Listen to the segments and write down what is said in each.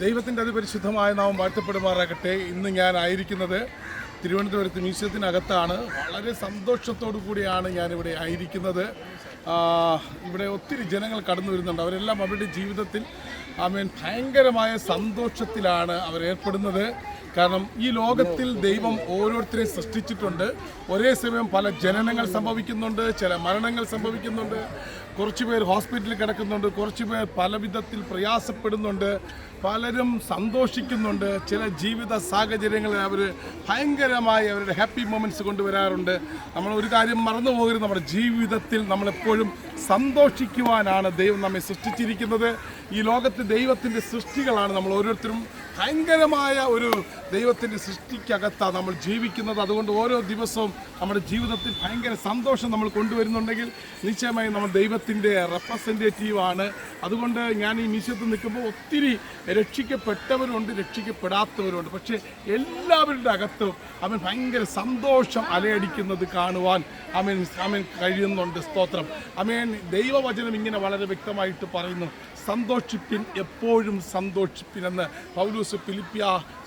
ദൈവത്തിന്റെ അതിപരിശുദ്ധമായ നാം വാഴ്ത്തപ്പെടുമാറാകട്ടെ. ഇന്ന് ഞാൻ ആയിരിക്കുന്നത് തിരുവനന്തപുരത്ത് മ്യൂസിയത്തിനകത്താണ്. വളരെ സന്തോഷത്തോടു കൂടിയാണ് ഞാനിവിടെ ആയിരിക്കുന്നത്. ഇവിടെ ഒത്തിരി ജനങ്ങൾ കടന്നു വരുന്നുണ്ട്. അവരെല്ലാം അവരുടെ ജീവിതത്തിൽ ആമേൻ. ഭയങ്കരമായ സന്തോഷത്തിലാണ് അവർ ഏർപ്പെടുന്നത്. കാരണം ഈ ലോകത്തിൽ ദൈവം ഓരോരുത്തരെയും സൃഷ്ടിച്ചിട്ടുണ്ട്. ഒരേ സമയം പല ജനനങ്ങൾ സംഭവിക്കുന്നുണ്ട് ചില മരണങ്ങൾ സംഭവിക്കുന്നുണ്ട്. കുറച്ച് പേർ ഹോസ്പിറ്റലിൽ കിടക്കുന്നുണ്ട് കുറച്ച് പേർ പല വിധത്തിൽ പ്രയാസപ്പെടുന്നുണ്ട് പലരും സന്തോഷിക്കുന്നുണ്ട്. ചില ജീവിത സാഹചര്യങ്ങളിൽ അവർ ഭയങ്കരമായി അവരുടെ ഹാപ്പി മൊമെന്റ്സ് കൊണ്ടുവരാറുണ്ട്. നമ്മൾ ഒരു കാര്യം മറന്നു പോകരുത് നമ്മുടെ ജീവിതത്തിൽ നമ്മളെപ്പോഴും സന്തോഷിക്കുവാനാണ് ദൈവം നമ്മെ സൃഷ്ടിച്ചിരിക്കുന്നത്. ഈ ലോകത്ത് ദൈവത്തിന്റെ സൃഷ്ടികളാണ് നമ്മൾ ഓരോരുത്തരും. ഭയങ്കരമായ ഒരു ദൈവത്തിന്റെ സൃഷ്ടിക്കകത്താണ് നമ്മൾ ജീവിക്കുന്നത്. അതുകൊണ്ട് ഓരോ ദിവസവും നമ്മുടെ ജീവിതത്തിൽ ഭയങ്കര സന്തോഷം നമ്മൾ കൊണ്ടുവരുന്നുണ്ടെങ്കിൽ നിശ്ചയമായും നമ്മൾ ദൈവത്തിന്റെ റെപ്രസെന്റേറ്റീവ് ആണ്. അതുകൊണ്ട് ഞാൻ ഈ മ്യൂസിയത്തിൽ നിൽക്കുമ്പോൾ ഒത്തിരി രക്ഷിക്കപ്പെട്ടവരുണ്ട് രക്ഷിക്കപ്പെടാത്തവരുണ്ട്. പക്ഷേ എല്ലാവരുടെ അകത്തും അവൻ ഭയങ്കര സന്തോഷം അലയടിക്കുന്നത് കാണുവാൻ അവൻ അവൻ കഴിയുന്നുണ്ട്. സ്തോത്രം. അമേൻ. ദൈവവചനം ഇങ്ങനെ വളരെ വ്യക്തമായിട്ട് പറയുന്നു. സന്തോഷിപ്പിൻ എപ്പോഴും സന്തോഷിപ്പിൻ എന്ന് പൗലൂസ് ഫിലിപ്പിയ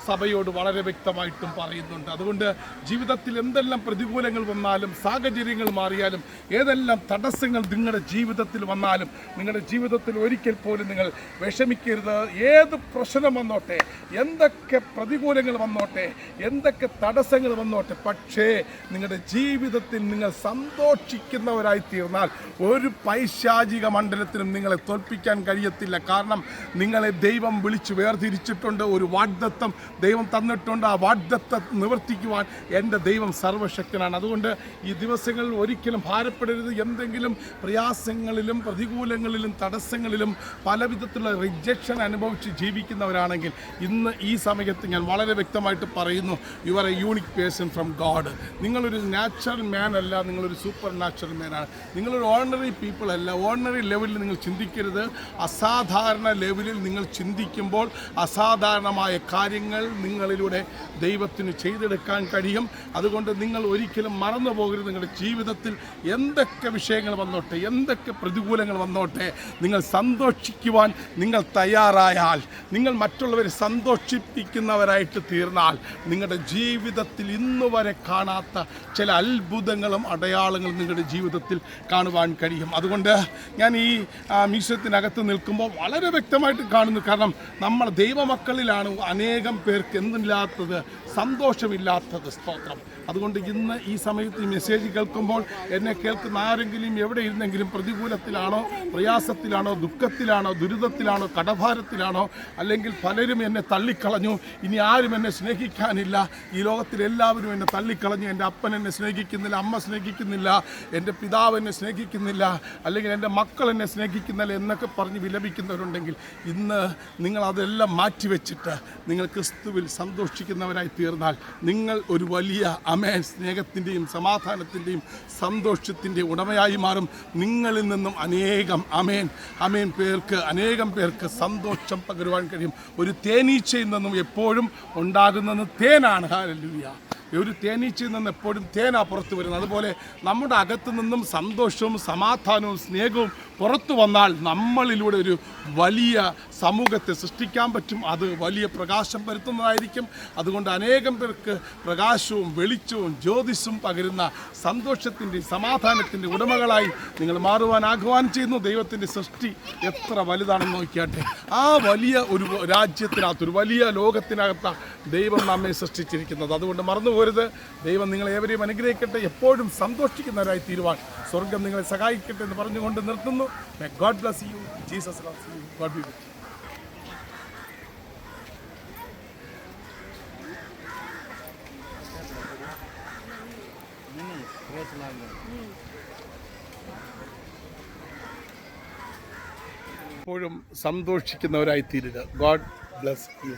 സഭയോട് വളരെ വ്യക്തമായിട്ടും പറയുന്നുണ്ട്. അതുകൊണ്ട് ജീവിതത്തിൽ എന്തെല്ലാം പ്രതികൂലങ്ങൾ വന്നാലും സാഹചര്യങ്ങൾ മാറിയാലും ഏതെല്ലാം തടസ്സങ്ങൾ നിങ്ങളുടെ ജീവിതത്തിൽ വന്നാലും നിങ്ങളുടെ ജീവിതത്തിൽ ഒരിക്കൽ പോലും നിങ്ങൾ വിഷമിക്കരുത്. ഏത് പ്രശ്നം വന്നോട്ടെ എന്തൊക്കെ പ്രതികൂലങ്ങൾ വന്നോട്ടെ എന്തൊക്കെ തടസ്സങ്ങൾ വന്നോട്ടെ പക്ഷേ നിങ്ങളുടെ ജീവിതത്തിൽ നിങ്ങൾ സന്തോഷിക്കുന്നവരായി തീർന്നാൽ ഒരു പൈശാചിക മണ്ഡലത്തിനും നിങ്ങളെ തോൽപ്പിക്കാൻ കഴിയത്തില്ല. കാരണം നിങ്ങളെ ദൈവം വിളിച്ച് വേർതിരിച്ചിട്ടുണ്ട്. ഒരു വാഗ്ദത്തം ദൈവം തന്നിട്ടുണ്ട് ആ വാഗ്ദത്തെ നിവർത്തിക്കുവാൻ എന്റെ ദൈവം സർവശക്തനാണ്. അതുകൊണ്ട് ഈ ദിവസങ്ങളിൽ ഒരിക്കലും ഭാരപ്പെടരുത്. എന്തെങ്കിലും പ്രയാസങ്ങളിലും പ്രതികൂലങ്ങളിലും തടസ്സങ്ങളിലും പല വിധത്തിലുള്ള റിജക്ഷൻ അനുഭവിച്ച് ജീവിക്കുന്നവരാണെങ്കിൽ ഇന്ന് ഈ സമയത്ത് ഞാൻ വളരെ വ്യക്തമായിട്ട് പറയുന്നു you are a unique person from God നിങ്ങളൊരു നാച്ചുറൽ മാൻ അല്ല നിങ്ങളൊരു സൂപ്പർ നാച്ചുറൽ മാനാണ് നിങ്ങളൊരു ഓർഡിനറി പീപ്പിൾ അല്ല. ഓർഡിനറി ലെവലിൽ നിങ്ങൾ ചിന്തിക്കരുത്. അസാധാരണ ലെവലിൽ നിങ്ങൾ ചിന്തിക്കുമ്പോൾ അസാധാരണമായ കാര്യങ്ങൾ നിങ്ങളിലൂടെ ദൈവത്തിന് ചെയ്തെടുക്കാൻ കഴിയും. അതുകൊണ്ട് നിങ്ങൾ ഒരിക്കലും മറന്നു പോകരുത്. നിങ്ങളുടെ ജീവിതത്തിൽ എന്തൊക്കെ വിഷയങ്ങൾ വന്നോട്ടെ എന്തൊക്കെ പ്രതികൂലങ്ങൾ വന്നോട്ടെ നിങ്ങൾ സന്തോഷിക്കുവാൻ നിങ്ങൾ തയ്യാറായാൽ നിങ്ങൾ മറ്റുള്ളവരെ സന്തോഷിപ്പിക്കുന്നവരായിട്ട് തീർന്നാൽ നിങ്ങളുടെ ജീവിതത്തിൽ ഇന്നു വരെ കാണാത്ത ചില അത്ഭുതങ്ങളും അടയാളങ്ങളും നിങ്ങളുടെ ജീവിതത്തിൽ കാണുവാൻ കഴിയും. അതുകൊണ്ട് ഞാൻ ഈ മീശത്തിനകത്ത് നിൽക്കുമ്പോൾ വളരെ വ്യക്തമായിട്ട് കാണുന്നു. കാരണം നമ്മൾ ദൈവമക്കളിലാണ് അനേകം പേർക്ക് എന്തില്ലാത്തത്? സന്തോഷമില്ലാത്തത് സ്തോത്രം. അതുകൊണ്ട് ഇന്ന് ഈ സമയത്ത് ഈ മെസ്സേജ് കേൾക്കുമ്പോൾ എന്നെ കേൾക്കുന്ന ആരെങ്കിലും എവിടെ ഇരുന്നെങ്കിലും പ്രതികൂലത്തിലാണോ പ്രയാസത്തിലാണോ ദുഃഖത്തിലാണോ ദുരിതത്തിലാണോ കടഭാരത്തിലാണോ അല്ലെങ്കിൽ പലരും എന്നെ തള്ളിക്കളഞ്ഞു. ഇനി ആരും എന്നെ സ്നേഹിക്കാനില്ല. ഈ ലോകത്തിൽ എല്ലാവരും എന്നെ തള്ളിക്കളഞ്ഞു. എന്റെ അപ്പൻ എന്നെ സ്നേഹിക്കുന്നില്ല അമ്മ സ്നേഹിക്കുന്നില്ല എന്റെ പിതാവ് എന്നെ സ്നേഹിക്കുന്നില്ല അല്ലെങ്കിൽ എന്റെ മക്കൾ എന്നെ സ്നേഹിക്കുന്നില്ല എന്നൊക്കെ പറഞ്ഞ് വിലപിക്കുന്നവരുണ്ടെങ്കിൽ ഇന്ന് നിങ്ങൾ അതെല്ലാം മാറ്റിവെച്ചിട്ട് നിങ്ങൾ ക്രിസ്തുവിൽ സന്തോഷിക്കുന്നവരായി തീർന്നാൽ നിങ്ങൾ ഒരു വലിയ അമേ സ്നേഹത്തിന്റെയും സമാധാനത്തിന്റെയും സന്തോഷത്തിന്റെയും ഉടമയായി മാറും. നിങ്ങളിൽ നിന്നും അനേകം അമേൻ. അമേൻ പേർക്ക് അനേകം പേർക്ക് സന്തോഷം പകരുവാൻ കഴിയും. ഒരു തേനീച്ചയിൽ നിന്നും എപ്പോഴും ഉണ്ടാകുന്നത് തേനാണ്. ഹാലലുയ ഒരു തേനീച്ചയിൽ നിന്ന് എപ്പോഴും തേനാ പുറത്തു വരുന്നത്. അതുപോലെ നമ്മുടെ അകത്തു നിന്നും സന്തോഷവും സമാധാനവും സ്നേഹവും പുറത്തു വന്നാൽ നമ്മളിലൂടെ ഒരു വലിയ സമൂഹത്തെ സൃഷ്ടിക്കാൻ പറ്റും. അത് വലിയ പ്രകാശം വരുത്തുന്നതായിരിക്കും അതുകൊണ്ട് അനേകം പേർക്ക് പ്രകാശവും വെളിച്ചവും ജ്യോതിഷും പകരുന്ന സന്തോഷത്തിന്റെ സമാധാനത്തിന്റെ ഉടമകളായി നിങ്ങൾ മാറുവാൻ ആഹ്വാനം ചെയ്യുന്നു. ദൈവത്തിന്റെ സൃഷ്ടി എത്ര വലുതാണെന്ന് നോക്കിയാട്ടെ. ആ വലിയ ഒരു രാജ്യത്തിനകത്ത് ഒരു വലിയ ലോകത്തിനകത്ത ദൈവം നമ്മെ സൃഷ്ടിച്ചിരിക്കുന്നത്. അതുകൊണ്ട് മറന്നുപോരുത് ദൈവം നിങ്ങളെ ഏവരെയും അനുഗ്രഹിക്കട്ടെ. എപ്പോഴും സന്തോഷിക്കുന്നവരായി തീരുവാൻ സ്വർഗം നിങ്ങളെ സഹായിക്കട്ടെ എന്ന് പറഞ്ഞുകൊണ്ട് നിർത്തുന്നു. God bless you Jesus God be with you. എപ്പോഴും സന്തോഷിക്കുന്നവരായി തീരുക ഗോഡ് ബ്ലസ് യു